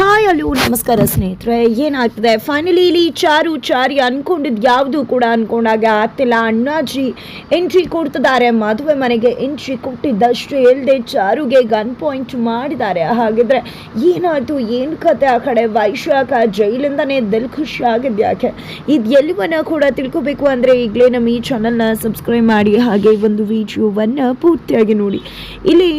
Hi ಅಲ್ಲೂ ನಮಸ್ಕಾರ, ಸ್ನೇಹಿತರೆ. ಏನಾಗ್ತದೆ? ಫೈನಲಿ ಇಲ್ಲಿ ಚಾರು ಚಾರಿ ಅನ್ಕೊಂಡಿದ್ದು ಯಾವುದು ಕೂಡ ಅನ್ಕೊಂಡಾಗ ಆಗ್ತಿಲ್ಲ. ಅಣ್ಣಾಜಿ ಎಂಟ್ರಿ ಕೊಡ್ತಿದ್ದಾರೆ. ಮದುವೆ ಮನೆಗೆ ಎಂಟ್ರಿ ಕೊಟ್ಟಿದ್ದಷ್ಟು ಇಲ್ಲದೆ ಚಾರುಗೆ ಗನ್ ಪಾಯಿಂಟ್ ಮಾಡಿದ್ದಾರೆ. ಹಾಗಿದ್ರೆ ಏನಾಯಿತು? ಏನು ಕತೆ ಆ ಕಡೆ? ವೈಶಾಖ ಜೈಲಿಂದನೇ ದಲ್ ಖುಷಿ ಆಗಿದ್ದು ಯಾಕೆ ಇದು ಎಲ್ಲವನ್ನ ಕೂಡ ತಿಳ್ಕೊಬೇಕು ಅಂದರೆ ಈಗಲೇ ನಮ್ಮ ಈ ಚಾನಲ್ನ ಸಬ್ಸ್ಕ್ರೈಬ್ ಮಾಡಿ. ಹಾಗೆ ಒಂದು ವಿಡಿಯೋವನ್ನು ಪೂರ್ತಿಯಾಗಿ ನೋಡಿ. ಇಲ್ಲಿ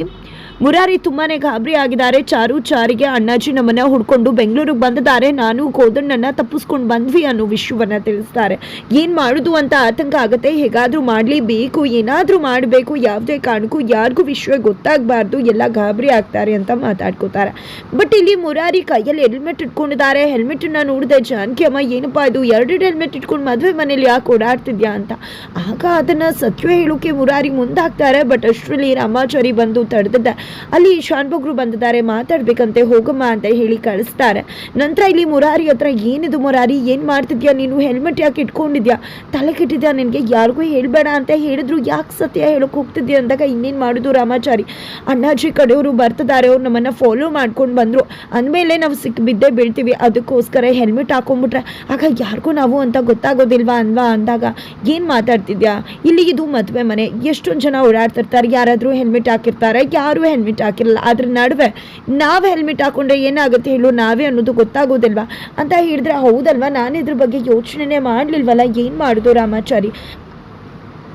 ಮುರಾರಿ ತುಂಬಾನೇ ಗಾಬರಿ ಆಗಿದ್ದಾರೆ. ಚಾರು ಚಾರಿಗೆ ಅಣ್ಣಾಜಿ ನಮ್ಮನ್ನ ಹುಡ್ಕೊಂಡು ಬೆಂಗಳೂರಿಗೆ ಬಂದಿದ್ದಾರೆ. ನಾನು ಕೋದಣ್ಣನ ತಪ್ಪಿಸ್ಕೊಂಡು ಬಂದ್ವಿ ಅನ್ನೋ ವಿಷಯವನ್ನ ತಿಳಿಸ್ತಾರೆ. ಏನ್ ಮಾಡುದು ಅಂತ ಆತಂಕ ಆಗುತ್ತೆ. ಹೇಗಾದ್ರೂ ಮಾಡ್ಲೇಬೇಕು ಏನಾದ್ರೂ ಮಾಡಬೇಕು. ಯಾವುದೇ ಕಾರಣಕ್ಕೂ ಯಾರಿಗೂ ವಿಷಯ ಗೊತ್ತಾಗಬಾರ್ದು. ಎಲ್ಲ ಗಾಬರಿ ಆಗ್ತಾರೆ ಅಂತ ಮಾತಾಡ್ಕೋತಾರೆ. ಬಟ್ ಇಲ್ಲಿ ಮುರಾರಿ ಕೈಯಲ್ಲಿ ಹೆಲ್ಮೆಟ್ ಇಟ್ಕೊಂಡಿದ್ದಾರೆ. ಹೆಲ್ಮೆಟ್ ನಾನು ನೋಡಿದೆ, ಜಾನಕಿ ಅಮ್ಮ, ಏನಪ್ಪ ಇದು? ಎರಡು ಹೆಲ್ಮೆಟ್ ಇಟ್ಕೊಂಡು ಮದುವೆ ಮನೇಲಿ ಯಾಕೆ ಓಡಾಡ್ತಿದ್ಯಾ? ಅಂತ. ಆಗ ಅದನ್ನ ಸತ್ಯ ಹೇಳೋಕೆ ಮುರಾರಿ ಮುಂದಾಗ್ತಾರೆ. ಬಟ್ ಅಷ್ಟರಲ್ಲಿ ರಾಮಾಚಾರಿ ಬಂದು ತಡೆದಿದ್ದ ಅಲ್ಲಿ ಶಾನ್ಭೋಗ್ರು ಬಂದಿದ್ದಾರೆ, ಮಾತಾಡ್ಬೇಕಂತೆ ಹೋಗಮ್ಮ ಅಂತ ಹೇಳಿ ಕಳಿಸ್ತಾರೆ. ನಂತರ ಇಲ್ಲಿ ಮುರಾರಿ ಹತ್ರ, ಏನಿದು ಮುರಾರಿ? ಏನ್ ಮಾಡ್ತಿದ್ಯಾ? ನೀನು ಹೆಲ್ಮೆಟ್ ಯಾಕೆ ಇಟ್ಕೊಂಡಿದ್ಯಾ? ತಲೆ ಕೆಟ್ಟಿದ್ಯಾ? ನಿನಗೆ ಯಾರಿಗೂ ಹೇಳ್ಬೇಡ ಅಂತ ಹೇಳಿದ್ರು. ಯಾಕೆ ಸತ್ಯ ಹೇಳಕ್ ಹೋಗ್ತಿದ್ಯಾ? ಅಂದಾಗ ಇನ್ನೇನ್ ಮಾಡುದು ರಾಮಾಚಾರಿ. ಅಣ್ಣಾಜಿ ಕಡೆಯವರು ಬರ್ತಿದ್ದಾರೆ, ಅವ್ರು ನಮ್ಮನ್ನ ಫಾಲೋ ಮಾಡ್ಕೊಂಡು ಬಂದ್ರು. ಅಂದ್ಮೇಲೆ ನಾವು ಸಿಕ್ ಬಿದ್ದೇ ಬೀಳ್ತೀವಿ. ಅದಕ್ಕೋಸ್ಕರ ಹೆಲ್ಮೆಟ್ ಹಾಕೊಂಡ್ಬಿಟ್ರೆ, ಆಗ ಯಾರಿಗೂ ನಾವು ಅಂತ ಗೊತ್ತಾಗೋದಿಲ್ವಾ ಅನ್ವಾ? ಅಂದಾಗ, ಏನ್ ಮಾತಾಡ್ತಿದ್ಯಾ? ಇಲ್ಲಿ ಇದು ಮದುವೆ ಮನೆ. ಎಷ್ಟೊಂದು ಜನ ಓಡಾಡ್ತಿರ್ತಾರೆ. ಯಾರಾದರೂ ಹೆಲ್ಮೆಟ್ ಹಾಕಿರ್ತಾರೆ. ಯಾರು ಹಾಕಿರಲ್ಲ. ಅದ್ರ ನಡುವೆ ನಾವು ಹೆಲ್ಮೆಟ್ ಹಾಕೊಂಡ್ರೆ ಏನಾಗುತ್ತೆ ಹೇಳು? ನಾವೇ ಅನ್ನೋದು ಗೊತ್ತಾಗೋದಿಲ್ವಾ? ಅಂತ ಹೇಳಿದ್ರೆ ಹೌದಲ್ವಾ? ನಾನು ಇದ್ರ ಬಗ್ಗೆ ಯೋಚನೆ ಮಾಡಲಿಲ್ವಲ್ಲ? ಏನು ಮಾಡೋದು ರಾಮಾಚಾರಿ?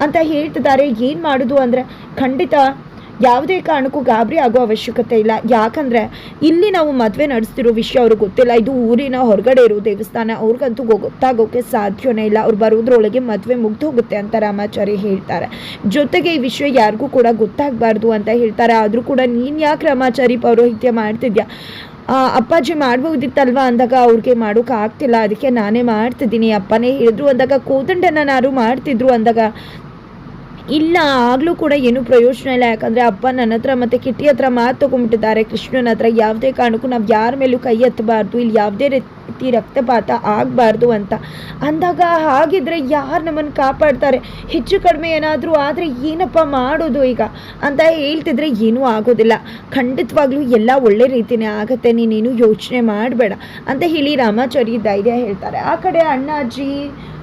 ಅಂತ ಹೇಳ್ತಿದ್ದಾರೆ. ಏನು ಮಾಡೋದು ಅಂದರೆ ಖಂಡಿತ ಯಾವುದೇ ಕಾರಣಕ್ಕೂ ಗಾಬರಿ ಆಗೋ ಅವಶ್ಯಕತೆ ಇಲ್ಲ. ಯಾಕಂದರೆ ಇಲ್ಲಿ ನಾವು ಮದುವೆ ನಡೆಸ್ತಿರೋ ವಿಷಯ ಅವ್ರಿಗೆ ಗೊತ್ತಿಲ್ಲ. ಇದು ಊರಿನ ಹೊರಗಡೆ ಇರೋ ದೇವಸ್ಥಾನ. ಅವ್ರಿಗಂತೂ ಗೊತ್ತಾಗೋಕ್ಕೆ ಸಾಧ್ಯವೇ ಇಲ್ಲ. ಅವ್ರು ಬರೋದ್ರೊಳಗೆ ಮದುವೆ ಮುಗ್ದು ಹೋಗುತ್ತೆ ಅಂತ ರಾಮಾಚಾರಿ ಹೇಳ್ತಾರೆ. ಜೊತೆಗೆ ಈ ವಿಷಯ ಯಾರಿಗೂ ಕೂಡ ಗೊತ್ತಾಗಬಾರ್ದು ಅಂತ ಹೇಳ್ತಾರೆ. ಆದರೂ ಕೂಡ ನೀನು ಯಾಕೆ ರಾಮಾಚಾರಿ ಪೌರೋಹಿತ್ಯ ಮಾಡ್ತಿದ್ಯಾ? ಅಪ್ಪಾಜಿ ಮಾಡ್ಬೋದಿತ್ತಲ್ವಾ ಅಂದಾಗ ಅವ್ರಿಗೆ ಮಾಡೋಕೆ ಆಗ್ತಿಲ್ಲ. ಅದಕ್ಕೆ ನಾನೇ ಮಾಡ್ತಿದ್ದೀನಿ. ಅಪ್ಪನೇ ಹೇಳಿದ್ರು ಅಂದಾಗ, ಕೋದಂಡನ ನಾರು ಮಾಡ್ತಿದ್ರು ಅಂದಾಗ ಇಲ್ಲ, ಆಗಲೂ ಕೂಡ ಏನು ಪ್ರಯೋಜನ ಇಲ್ಲ. ಯಾಕಂದರೆ ಅಪ್ಪ ನನ್ನ ಹತ್ರ ಮತ್ತು ಕಿಟ್ಟಿ ಹತ್ರ ಮಾತು ತೊಗೊಂಡ್ಬಿಟ್ಟಿದ್ದಾರೆ ಕೃಷ್ಣನ ಹತ್ರ ಯಾವುದೇ ಕಾರಣಕ್ಕೂ ನಾವು ಯಾರ ಮೇಲೂ ಕೈ ಎತ್ತಬಾರ್ದು, ಇಲ್ಲಿ ಯಾವುದೇ ರೀತಿ ರಕ್ತಪಾತ ಆಗಬಾರ್ದು ಅಂತ. ಅಂದಾಗ ಹಾಗಿದ್ರೆ ಯಾರು ನಮ್ಮನ್ನು ಕಾಪಾಡ್ತಾರೆ? ಹೆಚ್ಚು ಕಡಿಮೆ ಏನಾದರೂ ಆದರೆ ಏನಪ್ಪ ಮಾಡೋದು ಈಗ? ಅಂತ ಹೇಳ್ತಿದ್ರೆ ಏನೂ ಆಗೋದಿಲ್ಲ. ಖಂಡಿತವಾಗ್ಲೂ ಎಲ್ಲ ಒಳ್ಳೆ ರೀತಿನೇ ಆಗುತ್ತೆ, ನೀನೇನು ಯೋಚನೆ ಮಾಡಬೇಡ ಅಂತ ಹೇಳಿ ರಾಮಾಚಾರಿ ಧೈರ್ಯ ಹೇಳ್ತಾರೆ. ಆ ಕಡೆ ಅಣ್ಣಾಜಿ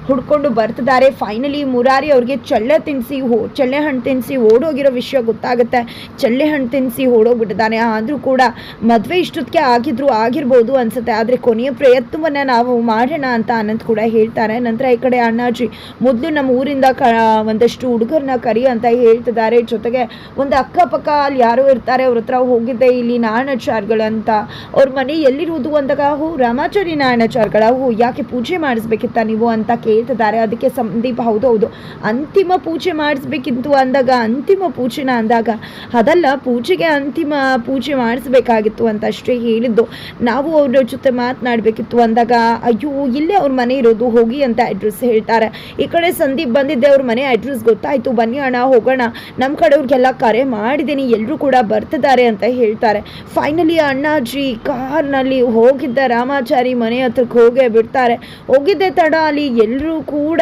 ಹುಡ್ಕೊಂಡು ಬರ್ತಿದ್ದಾರೆ. ಫೈನಲಿ ಮುರಾರಿ ಅವ್ರಿಗೆ ಚಳ್ಳೆ ತಿನ್ನಿಸಿ ಹೋ, ಚಳ್ಳೆ ಹಣ್ಣು ತಿನ್ನಿಸಿ ಓಡೋಗಿರೋ ವಿಷಯ ಗೊತ್ತಾಗುತ್ತೆ. ಚಳ್ಳೆ ಹಣ್ಣು ತಿನ್ನಿಸಿ ಓಡೋಗ್ಬಿಟ್ಟಿದ್ದಾನೆ. ಆದರೂ ಕೂಡ ಮದುವೆ ಇಷ್ಟೊತ್ತಿಗೆ ಆಗಿದ್ರು ಆಗಿರ್ಬೋದು ಅನ್ಸುತ್ತೆ. ಆದರೆ ಕೊನೆಯ ಪ್ರಯತ್ನವನ್ನು ನಾವು ಮಾಡೋಣ ಅಂತ ಅನಂತ್ ಕೂಡ ಹೇಳ್ತಾರೆ. ನಂತರ ಈ ಕಡೆ ಅಣ್ಣಾಜಿ, ಮೊದಲು ನಮ್ಮ ಊರಿಂದ ಕ, ಒಂದಷ್ಟು ಹುಡುಗರನ್ನ ಕರಿ ಅಂತ ಹೇಳ್ತಿದ್ದಾರೆ. ಜೊತೆಗೆ ಒಂದು ಅಕ್ಕಪಕ್ಕ ಅಲ್ಲಿ ಯಾರೋ ಇರ್ತಾರೆ. ಅವ್ರ ಹತ್ರ ಹೋಗಿದ್ದೆ. ಇಲ್ಲಿ ನಾಣಚಾರ್ಗಳು ಅಂತ. ಅವ್ರ ಮನೆ ಎಲ್ಲಿರುವುದು ಅಂದಾಗ, ಹೋ ರಾಮಾಚಾರಿ ನಾಣಚಾರ್ಗಳ. ಹೋ, ಯಾಕೆ ಪೂಜೆ ಮಾಡಿಸ್ಬೇಕಿತ್ತ ನೀವು? ಅಂತ ಕೇಳ್ತಿದ್ದಾರೆ ಅದಕ್ಕೆ ಸಂದೀಪ್, ಹೌದು ಹೌದು. ಅಂತಿಮ ಪೂಜೆ ಮಾಡಿಸ್ಬೇಕಿತ್ತು ಅಂದಾಗ, ಅಂತಿಮ ಪೂಜೆನ ಅಂದಾಗ, ಅದಲ್ಲ, ಪೂಜೆಗೆ ಅಂತಿಮ ಪೂಜೆ ಮಾಡಿಸ್ಬೇಕಾಗಿತ್ತು ಅಂತ ಅಷ್ಟೇ ಹೇಳಿದ್ದು. ನಾವು ಅವ್ರ ಜೊತೆ ಮಾತನಾಡಬೇಕಿತ್ತು ಅಂದಾಗ, ಅಯ್ಯೋ, ಇಲ್ಲೇ ಅವ್ರ ಮನೆ ಇರೋದು, ಹೋಗಿ ಅಂತ ಅಡ್ರೆಸ್ ಹೇಳ್ತಾರೆ. ಈ ಕಡೆ ಸಂದೀಪ್ ಬಂದಿದ್ದೆ, ಅವ್ರ ಮನೆ ಅಡ್ರೆಸ್ ಗೊತ್ತಾಯ್ತು. ಬನ್ನಿ ಅಣ್ಣ, ಹೋಗೋಣ. ನಮ್ಮ ಕಡೆಯವ್ರಿಗೆಲ್ಲ ಕರೆ ಮಾಡಿದ್ದೀನಿ. ಎಲ್ಲರೂ ಕೂಡ ಬರ್ತಿದ್ದಾರೆ ಅಂತ ಹೇಳ್ತಾರೆ. ಫೈನಲಿ ಅಣ್ಣಾಜಿ ಕಾರ್ನಲ್ಲಿ ಹೋಗಿದ್ದ ರಾಮಾಚಾರಿ ಮನೆ ಹತ್ರಕ್ಕೆ ಹೋಗೇ ಬಿಡ್ತಾರೆ. ಹೋಗಿದ್ದೆ ತಡ ಅಲ್ಲಿ ಎಲ್ಲರೂ ಕೂಡ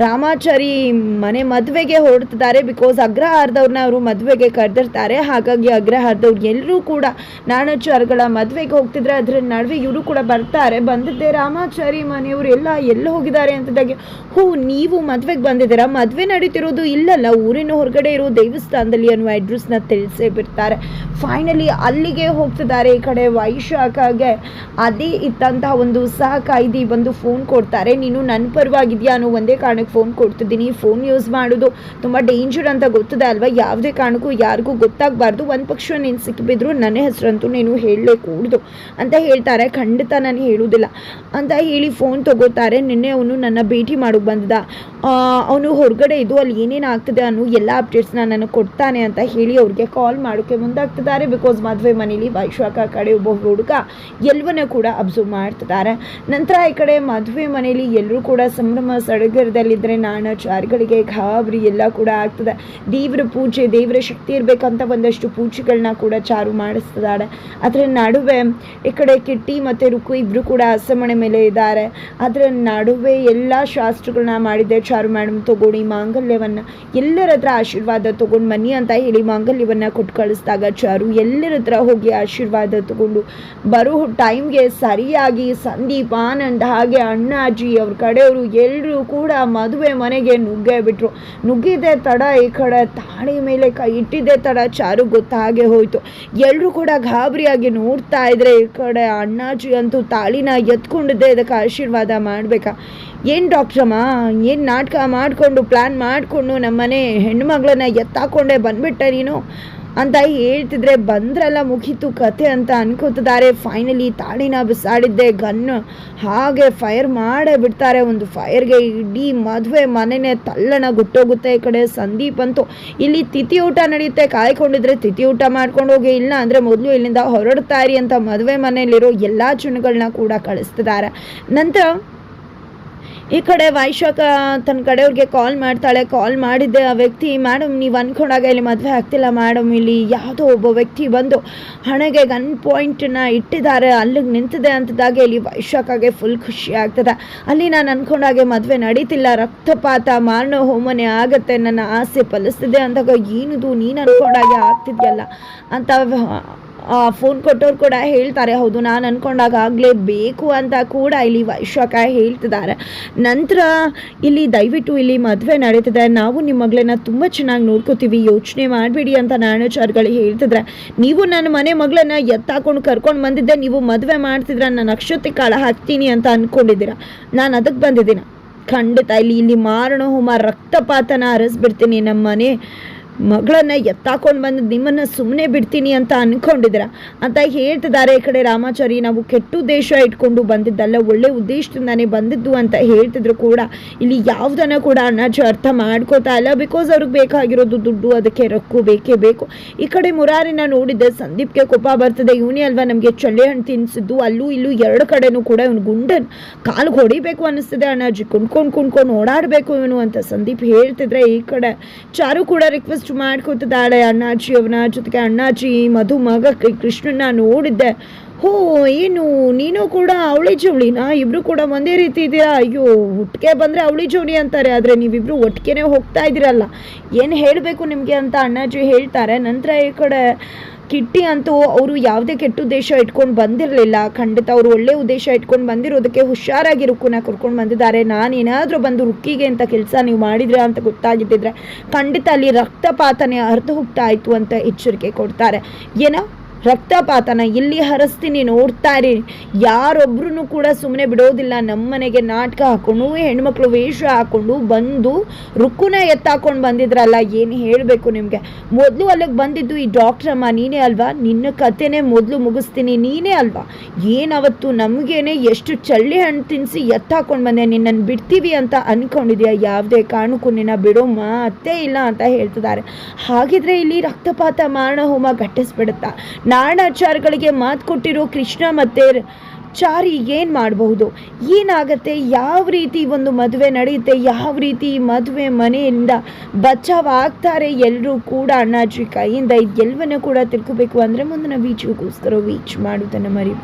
ರಾಮಾಚಾರಿ ಮನೆ ಮದುವೆಗೆ ಹೊರಡ್ತಿದ್ದಾರೆ ಬಿಕಾಸ್ ಅಗ್ರಹಾರದವ್ರನ್ನ ಅವರು ಮದುವೆಗೆ ಕರೆದಿರ್ತಾರೆ. ಹಾಗಾಗಿ ಅಗ್ರಹಾರದವ್ರು ಎಲ್ಲರೂ ಕೂಡ ನಾಣಾಚಾರಿಗಳ ಮದುವೆಗೆ ಹೋಗ್ತಿದ್ರೆ ಅದ್ರ ನಡುವೆ ಇವರು ಕೂಡ ಬರ್ತಾರೆ. ಬಂದಿದ್ದೆ ರಾಮಾಚಾರಿ ಮನೆಯವರು ಎಲ್ಲ ಎಲ್ಲ ಹೋಗಿದ್ದಾರೆ ಅಂತದಾಗೆ, ಹೋ, ನೀವು ಮದುವೆಗೆ ಬಂದಿದ್ದೀರಾ? ಮದುವೆ ನಡೀತಿರೋದು ಇಲ್ಲಲ್ಲ, ಊರಿನ ಹೊರಗಡೆ ಇರೋ ದೇವಸ್ಥಾನದಲ್ಲಿ ಅನ್ನುವ ಅಡ್ರೆಸ್ನ ತಿಳಿಸೇ ಬಿಡ್ತಾರೆ. ಫೈನಲಿ ಅಲ್ಲಿಗೆ ಹೋಗ್ತಿದ್ದಾರೆ. ಈ ಕಡೆ ವೈಶಾಖಗೆ ಅದೇ ಇತ್ತಂತಹ ಒಂದು ಸಹ ಕಾಯ್ದಿ ಬಂದು ಫೋನ್ ಕೊಡ್ತಾರೆ. ನೀನು ನನ್ನ ಪರವಾಗಿದೆಯಾ ಅನ್ನೋ ಒಂದೇ ಕಾರಣಕ್ಕೆ ಫೋನ್ ಕೊಡ್ತಿದ್ದೀನಿ. ಫೋನ್ ಯೂಸ್ ಮಾಡೋದು ತುಂಬ ಡೇಂಜರ್ ಅಂತ ಗೊತ್ತಿದೆ ಅಲ್ವಾ? ಯಾವುದೇ ಕಾರಣಕ್ಕೂ ಯಾರಿಗೂ ಗೊತ್ತಾಗಬಾರ್ದು. ಒಂದು ಪಕ್ಷ ನೀನು ಸಿಕ್ಕಿಬಿದ್ರು ನನ್ನ ಹೆಸರಂತೂ ನೀನು ಹೇಳಲೇ ಕೂಡ್ದು ಅಂತ ಹೇಳ್ತಾರೆ. ಖಂಡಿತ ನಾನು ಹೇಳುವುದಿಲ್ಲ ಅಂತ ಹೇಳಿ ಫೋನ್ ತಗೋತಾರೆ. ನಿನ್ನೆ ಅವನು ನನ್ನ ಭೇಟಿ ಮಾಡೋಕೆ ಬಂದಿದ್ದ. ಅವನು ಹೊರಗಡೆ ಇದ್ದು ಅಲ್ಲಿ ಏನೇನು ಆಗ್ತದೆ ಅನ್ನೋ ಎಲ್ಲ ಅಪ್ಡೇಟ್ಸ್ನ ನನಗೆ ಕೊಡ್ತಾನೆ ಅಂತ ಹೇಳಿ ಅವ್ರಿಗೆ ಕಾಲ್ ಮಾಡೋಕ್ಕೆ ಮುಂದಾಗ್ತಿದ್ದಾರೆ. ಬಿಕಾಸ್ ಮದುವೆ ಮನೇಲಿ ವೈಶಾಖ ಕಡೆ ಒಬ್ಬ ಹುಡುಗ ಎಲ್ಲವನ್ನೂ ಕೂಡ ಅಬ್ಸರ್ವ್ ಮಾಡ್ತಿದ್ದಾರೆ. ನಂತರ ಈ ಕಡೆ ಮದುವೆ ಮನೇಲಿ ಎಲ್ಲರೂ ಕೂಡ ಸಂಭ್ರಮ ಸಡಗರದಲ್ಲಿದ್ದರೆ ನಾನಾಚಾರಿಗಳಿಗೆ ಗಾಬರಿ ಎಲ್ಲ ಕೂಡ ಆಗ್ತದೆ. ದೇವ್ರ ಪೂಜೆ, ದೇವರ ಶಕ್ತಿ ಇರಬೇಕಂತ ಒಂದಷ್ಟು ಪೂಜೆಗಳನ್ನ ಕೂಡ ಚಾರು ಮಾಡಿಸ್ತಿದ್ದಾಳೆ ಅದರ ನಡುವೆ ಈ ಕಡೆ ಕಿಟ್ಟಿ ಮತ್ತು ರುಕು ಇಬ್ಬರು ಕೂಡ ಅಸಮಣೆ ಮೇಲೆ ಇದ್ದಾರೆ. ಅದರ ನಡುವೆ ಎಲ್ಲ ಶಾಸ್ತ್ರಗಳನ್ನ ಮಾಡಿದ್ದೆ ಚಾರು ಮೇಡಮ್ ತಗೊಳ್ಳಿ ಮಾಂಗಲ್ಯವನ್ನು. ಎಲ್ಲರ ಹತ್ರ ಆಶೀರ್ವಾದ ತಗೊಂಡು ಬನ್ನಿ ಅಂತ ಹೇಳಿ ಮಾಂಗಲ್ಯವನ್ನು ಕೊಟ್ಟು ಕಳಿಸಿದಾಗ ಚಾರು ಎಲ್ಲರ ಹತ್ರ ಹೋಗಿ ಆಶೀರ್ವಾದ ತಗೊಂಡು ಬರೋ ಟೈಮ್ಗೆ ಸರಿಯಾಗಿ ಸಂದೀಪ್, ಆನಂದ್ ಹಾಗೆ ಅಣ್ಣಾಜಿ ಅವ್ರ ಕಡೆಯವರು ಎಲ್ಲರೂ ಕೂಡ ಮದುವೆ ಮನೆಗೆ ನುಗ್ಗೇ ಬಿಟ್ರು. ನುಗ್ಗಿದ್ದೆ ತಡ ಈ ಕಡೆ, ತಾಳಿ ಮೇಲೆ ಕೈ ಇಟ್ಟಿದ್ದೆ ತಡ ಚಾರು ಗೊತ್ತಾಗೆ ಹೋಯ್ತು. ಎಲ್ಲರೂ ಕೂಡ ಗಾಬರಿಯಾಗಿ ನೋಡ್ತಾ ಇದ್ರೆ ಈ ಕಡೆ ಅಣ್ಣಾಜಿ ಅಂತೂ ತಾಳಿನ ಎತ್ಕೊಂಡಿದ್ದೆ ಇದಕ್ಕೆ ಆಶೀರ್ವಾದ ಮಾಡಬೇಕಾ? ಏನು ಡಾಕ್ಟ್ರಮ್ಮ ಏನು ನಾಟಕ ಮಾಡಿಕೊಂಡು ಪ್ಲ್ಯಾನ್ ಮಾಡಿಕೊಂಡು ನಮ್ಮನೆ ಹೆಣ್ಮಗಳನ್ನ ಎತ್ತಾಕೊಂಡೆ ಬಂದ್ಬಿಟ್ಟೆ ನೀನು? ಅಂತ ಹೇಳ್ತಿದ್ರೆ ಬಂದ್ರಲ್ಲ ಮುಗೀತು ಕತೆ ಅಂತ ಅನ್ಕೋತಿದ್ದಾರೆ. ಫೈನಲಿ ತಾಳಿನ ಬಿಸಾಡಿದ್ದೆ ಗನ್ ಹಾಗೆ ಫೈರ್ ಮಾಡೇ ಬಿಡ್ತಾರೆ. ಒಂದು ಫೈರ್ಗೆ ಇಡೀ ಮದುವೆ ಮನೆನೇ ತಲ್ಲಣ ಗುಟ್ಟೋಗುತ್ತೆ ಈ ಕಡೆ. ಸಂದೀಪ್ ಅಂತೂ ಇಲ್ಲಿ ತಿಥಿ ಊಟ ನಡೆಯುತ್ತೆ. ಕಾಯ್ಕೊಂಡಿದ್ರೆ ತಿಥಿ ಊಟ ಮಾಡ್ಕೊಂಡು ಹೋಗಿ, ಇಲ್ಲ ಅಂದರೆ ಮೊದಲು ಇಲ್ಲಿಂದ ಹೊರಡ್ತಾ ಇರಿ ಅಂತ ಮದುವೆ ಮನೆಯಲ್ಲಿರೋ ಎಲ್ಲ ಜನಗಳನ್ನ ಕೂಡ ಕಳಿಸ್ತಿದ್ದಾರೆ. ನಂತರ ಈ ಕಡೆ ವೈಶಾಖ ತನ್ನ ಕಡೆಯವ್ರಿಗೆ ಕಾಲ್ ಮಾಡ್ತಾಳೆ ಕಾಲ್ ಮಾಡಿದ್ದೆ ಆ ವ್ಯಕ್ತಿ ಮೇಡಮ್ ನೀವು ಅಂದ್ಕೊಂಡಾಗ ಇಲ್ಲಿ ಮದುವೆ ಆಗ್ತಿಲ್ಲ ಮೇಡಮ್ ಇಲ್ಲಿ ಯಾವುದೋ ಒಬ್ಬ ವ್ಯಕ್ತಿ ಬಂದು ಹಣೆಗೆ ಗನ್ ಪಾಯಿಂಟನ್ನ ಇಟ್ಟಿದ್ದಾರೆ, ಅಲ್ಲಿಗೆ ನಿಂತಿದೆ ಅಂತದಾಗ ಇಲ್ಲಿ ವೈಶಾಖಗೆ ಫುಲ್ ಖುಷಿ ಆಗ್ತದೆ. ಅಲ್ಲಿ ನಾನು ಅಂದ್ಕೊಂಡಾಗೆ ಮದುವೆ ನಡೀತಿಲ್ಲ, ರಕ್ತಪಾತ ಮಾರಣ ಹೋಮನೆ ಆಗುತ್ತೆ, ನನ್ನ ಆಸೆ ಫಲಿಸ್ತಿದೆ ಅಂದಾಗ, ಏನಿದು, ನೀನು ಅಂದ್ಕೊಂಡಾಗೆ ಆಗ್ತಿದ್ಯಲ್ಲ? ಅಂತ ಫೋನ್ ಕೊಟ್ಟವ್ರು ಕೂಡ ಹೇಳ್ತಾರೆ, ಹೌದು, ನಾನು ಅಂದ್ಕೊಂಡಾಗ ಆಗಲೇಬೇಕು ಅಂತ ಕೂಡ ಇಲ್ಲಿ ವೈಶಾಖ ಹೇಳ್ತಿದ್ದಾರೆ. ನಂತರ ಇಲ್ಲಿ ದಯವಿಟ್ಟು ಇಲ್ಲಿ ಮದುವೆ ನಡೀತಿದೆ. ನಾವು ನಿಮ್ಮ ಮಗಳನ್ನ ತುಂಬ ಚೆನ್ನಾಗಿ ನೋಡ್ಕೋತೀವಿ. ಯೋಚನೆ ಮಾಡಬೇಡಿ ಅಂತ ನಾಣಾಚಾರ್ಗಳು ಹೇಳ್ತಿದ್ರೆ. ನೀವು ನನ್ನ ಮನೆ ಮಗಳನ್ನ ಎತ್ತಾಕೊಂಡು ಕರ್ಕೊಂಡು ಬಂದಿದ್ದೆ. ನೀವು ಮದುವೆ ಮಾಡ್ತಿದ್ರೆ ನನ್ನ ಅಕ್ಷತೆ ಕಾಳ ಹಾಕ್ತೀನಿ ಅಂತ ಅಂದ್ಕೊಂಡಿದ್ದೀರಾ ನಾನು ಅದಕ್ಕೆ ಬಂದಿದ್ದೀನಿ. ಖಂಡಿತ ಇಲ್ಲಿ ಇಲ್ಲಿ ಮಾರಣ ಹೋಮ ರಕ್ತಪಾತನ ಹರಿಸ್ಬಿಡ್ತೀನಿ ನಮ್ಮ ಮನೆ. ಮಗಳನ್ನ ಎತ್ತಾಕೊಂಡು ಬಂದು ನಿಮ್ಮನ್ನು ಸುಮ್ಮನೆ ಬಿಡ್ತೀನಿ ಅಂತ ಅನ್ಕೊಂಡಿದ್ದೀರ? ಅಂತ ಹೇಳ್ತಿದ್ದಾರೆ ಈ ಕಡೆ ರಾಮಾಚಾರಿ. ನಾವು ಕೆಟ್ಟ ಉದ್ದೇಶ ಇಟ್ಕೊಂಡು ಬಂದಿದ್ದಲ್ಲ, ಒಳ್ಳೆ ಉದ್ದೇಶದಿಂದಾನೇ ಬಂದಿದ್ದು ಅಂತ ಹೇಳ್ತಿದ್ರು ಕೂಡ. ಇಲ್ಲಿ ಯಾವುದನ್ನು ಕೂಡ ಅಣ್ಣಾಜಿ ಅರ್ಥ ಮಾಡ್ಕೋತಾ ಇಲ್ಲ. ಬಿಕಾಸ್ ಅವ್ರಿಗೆ ಬೇಕಾಗಿರೋದು ದುಡ್ಡು, ಅದಕ್ಕೆ ರೊಕ್ಕು ಬೇಕೇ ಬೇಕು. ಈ ಕಡೆ ಮುರಾರಿನ ನೋಡಿದ್ದೆ, ಸಂದೀಪ್ಗೆ ಕೋಪ ಬರ್ತದೆ. ಇವನೇ ಅಲ್ವಾ ನಮಗೆ ಚಳ್ಳೆ ಹಣ್ಣು ತಿನ್ಸಿದ್ದು? ಅಲ್ಲೂ ಇಲ್ಲೂ ಎರಡು ಕಡೆನೂ ಕೂಡ ಇವನು ಗುಂಡನ್. ಕಾಲು ಹೊಡಿಬೇಕು ಅನ್ನಿಸ್ತದೆ ಅಣ್ಣಾಜಿ. ಕುಣ್ಕೊಂಡು ಕುಣ್ಕೊಂಡು ಓಡಾಡಬೇಕು ಇವನು ಅಂತ ಸಂದೀಪ್ ಹೇಳ್ತಿದ್ರೆ ಈ ಕಡೆ. ಚಾರು ಕೂಡ ರಿಕ್ವೆಸ್ಟ್ ಮಾಡ್ಕೊತಿದ್ದಾಳೆ ಅಣ್ಣಾಜಿ, ಅವನ ಜೊತೆಗೆ ಅಣ್ಣಾಜಿ ಮಧು ಮಗ ಕೃಷ್ಣನ ನೋಡಿದ್ದೆ. ಹೋ, ಏನು, ನೀನು ಕೂಡ ಅವಳಿ ಜವಳಿನಾ? ಇಬ್ರು ಕೂಡ ಒಂದೇ ರೀತಿ ಇದ್ದೀರಾ ಅಯ್ಯೋ, ಒಟ್ಟಿಗೆ ಬಂದರೆ ಅವಳಿ ಜವಳಿ ಅಂತಾರೆ, ಆದರೆ ನೀವಿಬ್ರು ಒಟ್ಟಿಗೆನೇ ಹೋಗ್ತಾ ಇದ್ದೀರಲ್ಲ ಏನು ಹೇಳಬೇಕು ನಿಮಗೆ ಅಂತ ಅಣ್ಣಾಜಿ ಹೇಳ್ತಾರೆ. ನಂತರ ಈ ಕಡೆ ಕಿಟ್ಟಿ ಅಂತೂ ಅವರು ಯಾವುದೇ ಕೆಟ್ಟ ಉದ್ದೇಶ ಇಟ್ಕೊಂಡು ಬಂದಿರಲಿಲ್ಲ. ಖಂಡಿತ ಅವರು ಒಳ್ಳೆ ಉದ್ದೇಶ ಇಟ್ಕೊಂಡು ಬಂದಿರೋದಕ್ಕೆ ಹುಷಾರಾಗಿ ರುಕ್ಕುನ ಕರ್ಕೊಂಡು ಬಂದಿದ್ದಾರೆ. ನಾನೇನಾದರೂ ಬಂದು ರುಕ್ಕಿಗೆ ಅಂತ ಕೆಲಸ ನೀವು ಮಾಡಿದ್ರೆ ಅಂತ ಗೊತ್ತಾಗಿದ್ದಿದ್ರೆ ಖಂಡಿತ ಅಲ್ಲಿ ರಕ್ತಪಾತನೇ ಅರ್ಧ ಹೋಗ್ತಾ ಇತ್ತು ಅಂತ ಎಚ್ಚರಿಕೆ ಕೊಡ್ತಾರೆ. ಏನೋ ರಕ್ತಪಾತನ ಇಲ್ಲಿ ಹರಿಸ್ತೀನಿ ನೋಡ್ತಾ ಇರಿ. ಯಾರೊಬ್ರು ಕೂಡ ಸುಮ್ಮನೆ ಬಿಡೋದಿಲ್ಲ. ನಮ್ಮನೆಗೆ ನಾಟಕ ಹಾಕೊಂಡು, ಹೆಣ್ಮಕ್ಳು ವೇಷ ಹಾಕೊಂಡು ಬಂದು ರುಕ್ಕುನ ಎತ್ತಾಕೊಂಡು ಬಂದಿದ್ರಲ್ಲ, ಏನು ಹೇಳಬೇಕು ನಿಮಗೆ? ಮೊದಲು ಅಲ್ಲಿಗೆ ಬಂದಿದ್ದು ಈ ಡಾಕ್ಟ್ರಮ್ಮ ನೀನೇ ಅಲ್ವಾ? ನಿನ್ನ ಕತೆನೇ ಮೊದಲು ಮುಗಿಸ್ತೀನಿ, ನೀನೇ ಅಲ್ವಾ? ಏನವತ್ತು ನಮಗೇನೆ ಎಷ್ಟು ಚಳ್ಳಿ ಹಣ್ಣು ತಿನ್ನಿಸಿ ಎತ್ತಾಕೊಂಡು ಬಂದೆ ನಿನ್ನನ್ನು ಬಿಡ್ತೀವಿ ಅಂತ ಅಂದ್ಕೊಂಡಿದ್ಯಾ ಯಾವುದೇ ಕಾರಣಕ್ಕೂ ನಿನ್ನ ಬಿಡೋ ಮಾತೇ ಇಲ್ಲ ಅಂತ ಹೇಳ್ತಿದ್ದಾರೆ. ಹಾಗಿದ್ರೆ ಇಲ್ಲಿ ರಕ್ತಪಾತ ಮಾರಣ ಹೋಮ ಘಟ್ಟಿಸ್ಬಿಡುತ್ತಾ ನಾರಣಾಚಾರ್ಯಗಳಿಗೆ ಮಾತು ಕೊಟ್ಟಿರೋ ಕೃಷ್ಣ ಮತ್ತು ಚಾರಿ ಏನು ಮಾಡಬಹುದು? ಏನಾಗತ್ತೆ? ಯಾವ ರೀತಿ ಒಂದು ಮದುವೆ ನಡೆಯುತ್ತೆ? ಯಾವ ರೀತಿ ಮದುವೆ ಮನೆಯಿಂದ ಬಚಾವ್ ಆಗ್ತಾರೆ ಎಲ್ಲರೂ ಕೂಡ ಅಣ್ಣಾಜಿ ಕೈಯಿಂದ ಎಲ್ಲವನ್ನೂ ಕೂಡ ತಿಳ್ಕೋಬೇಕು ಅಂದರೆ ಮುಂದಿನ ವೀಚಿಗೋಸ್ಕರ ವೀಚ್ ಮಾಡುವುದನ್ನು ಮರಿ